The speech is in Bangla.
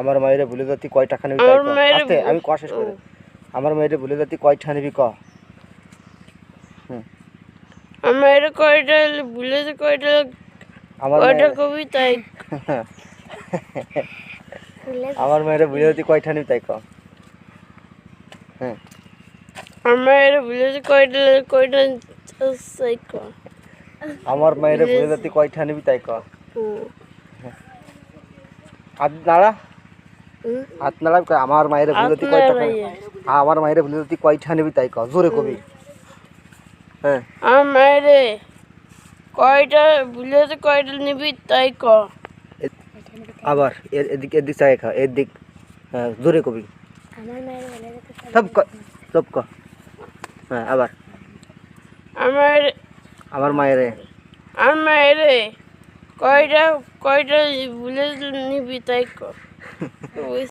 আমার মায়েরে ভুলে যাতি কয় টাকা নিবি আমার তাই ক। মায়েরে আস্তে, আমি ক শেষ করে। আমার মায়েরে ভুলে যাতি কয় টাকা নিবি ক। আমার কয়টা ভুলে যে কয়টা আমার কয়টা কবিতায় ভুলে আমার মায়েরে ভুলে যাতি কয় টাকা নিবি তাই ক। হ্যাঁ আমার ভুলে যে কয়টা কয়টা সাইক আমার মায়েরে ভুলে যাতি কয় টাকা নিবি তাই ক। নাড়া। হুম। নাড়া আমার মায়েরে ভুলে যাতি কয় টাকা আমার মায়েরে ভুলে যাতি কয় টাকা নিবি তাই ক জোরে কবি। হ্যাঁ। আমার মায়ের কয়টা ভুলে যে কয়টা নিবি তাই ক। আবার এদিক এদিক চাই খা এদিক। হ্যাঁ জোরে কবি। মায়ের সব ক সব ক। হ্যাঁ আবার। আমার আমার মায়েরে। আমার কয়টা কয়টা ভুলে নিবি তাই